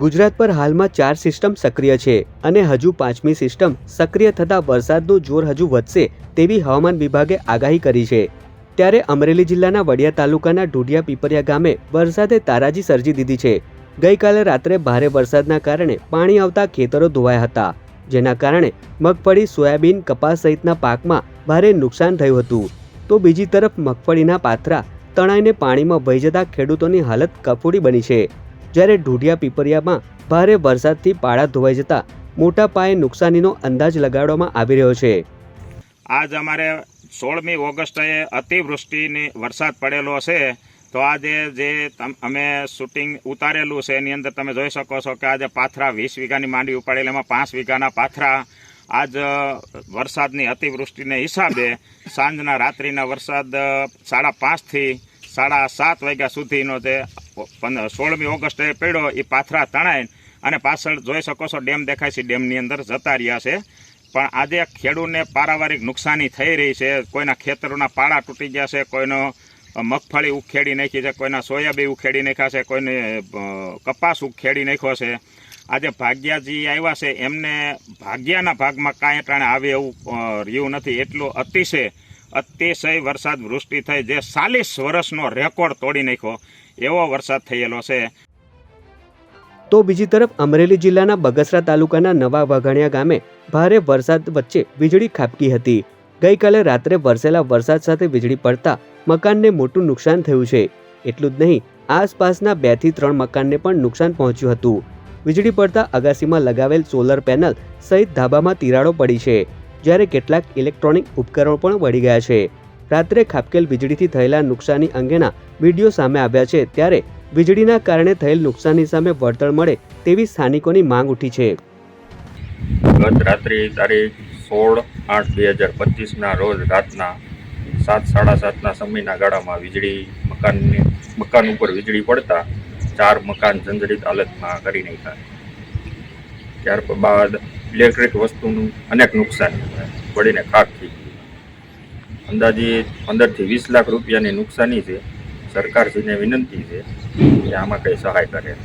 ગુજરાત પર હાલમાં ચાર સિસ્ટમ સક્રિય છે અને હજુ પાંચમી સિસ્ટમ સક્રિય થતાં વરસાદનું જોર હજુ વધશે તેવી હવામાન વિભાગે આગાહી કરી છે. ત્યારે અમરેલી જિલ્લાના વડિયા તાલુકાના ઢુડિયા પીપરિયા ગામે વરસાદે તારાજી સર્જી દીધી છે. ગઈકાલે રાત્રે ભારે વરસાદના કારણે પાણી આવતા ખેતરો ધોવાયા હતા, જેના કારણે મગફળી, સોયાબીન, કપાસ સહિતના પાકમાં ભારે નુકસાન થયું હતું. તો બીજી તરફ મગફળીના પાથરા તણાઈને પાણીમાં વહી જતા ખેડૂતોની હાલત કફોડી બની છે. જ્યારે ઢુઢિયા પીપરિયામાં ભારે વરસાદથી પાળા ધોવાઈ જતા મોટા પાયે નુકસાનીનો અંદાજ લગાડવામાં આવી રહ્યો છે. આજ અમારે સોળમી ઓગસ્ટે અતિવૃષ્ટિની વરસાદ પડેલો છે, તો આજે જે અમે શૂટિંગ ઉતારેલું છે, એની અંદર તમે જોઈ શકો છો કે આજે પાથરા વીસ વીઘાની માંડી ઉપાડેલી એમાં પાંચ વીઘાના પાથરા આજ વરસાદની અતિવૃષ્ટિને હિસાબે સાંજના રાત્રિના વરસાદ સાડા પાંચથી સાડા સાત વાગ્યા સુધીનો જે સોળમી ઓગસ્ટે પડ્યો એ પાથરા તણાઈ અને પાછળ જોઈ શકો છો ડેમ દેખાય છે, ડેમની અંદર જતા રહ્યા છે. પણ આજે ખેડૂતને પારાવારિક નુકસાની થઈ રહી છે, કોઈના ખેતરોના પાળા તૂટી ગયા છે, કોઈનો મગફળી ઉખેડી નાખી છે, કોઈના સોયાબીન ઉખેડી નાખ્યા છે, કોઈને કપાસ ઉખેડી નાખ્યો છે. આજે ભાગ્યાજી આવ્યા છે, એમને ભાગ્યાના ભાગમાં કાંઈ ટાણે આવે એવું રહ્યું નથી. એટલું અતિશય અતિશય વરસાદ વૃષ્ટિ થઈ, જે ચાલીસ વર્ષનો રેકોર્ડ તોડી નાખ્યો. એવો વરસાદ થયેલો છે. તો બીજી તરફ અમરેલી જિલ્લાના બગસરા તાલુકાના નવા વાઘાણિયા ગામે ભારે વરસાદ વચ્ચે વીજળી ખાબકી હતી. ગઈકાલે રાત્રે વરસેલા વરસાદ સાથે વીજળી પડતા મકાનને મોટું નુકસાન થયું છે. એટલું જ નહીં, આસપાસના બેથી ત્રણ મકાનને પણ નુકસાન પહોંચ્યું હતું. વીજળી પડતા અગાસીમાં લગાવેલ સોલર પેનલ સહિત ધાબામાં તિરાડો પડી છે, જ્યારે કેટલાક ઇલેક્ટ્રોનિક ઉપકરણો પણ વળી ગયા છે. રાત્રે ખાબકેલ વીજળીથી થયેલા નુકસાની અંગેના વીડિયો સામે આવ્યા છે, ત્યારે વીજળીના કારણે થયેલ નુકસાની સામે વળતર મળે તેવી સ્થાનિકોની માંગ ઉઠી છે. ગત રાત્રે તારીખ સોળ આઠ બે હજાર પચીસના રોજ રાતના સાત, સાડા સાતના સમયના ગાળામાં વીજળી મકાનને, મકાન ઉપર વીજળી પડતા ચાર મકાન જંજરિત હાલતમાં કરી નાખ્યા. ત્યાર બાદ ઇલેક્ટ્રિક વસ્તુનું અનેક નુકસાન પડીને ખાક થઈ ગયું અંદાજિત પંદરથી વીસ લાખ રૂપિયાની નુકસાની છે. સરકારશ્રીને વિનંતી છે કે આમાં કંઈ સહાય કરે.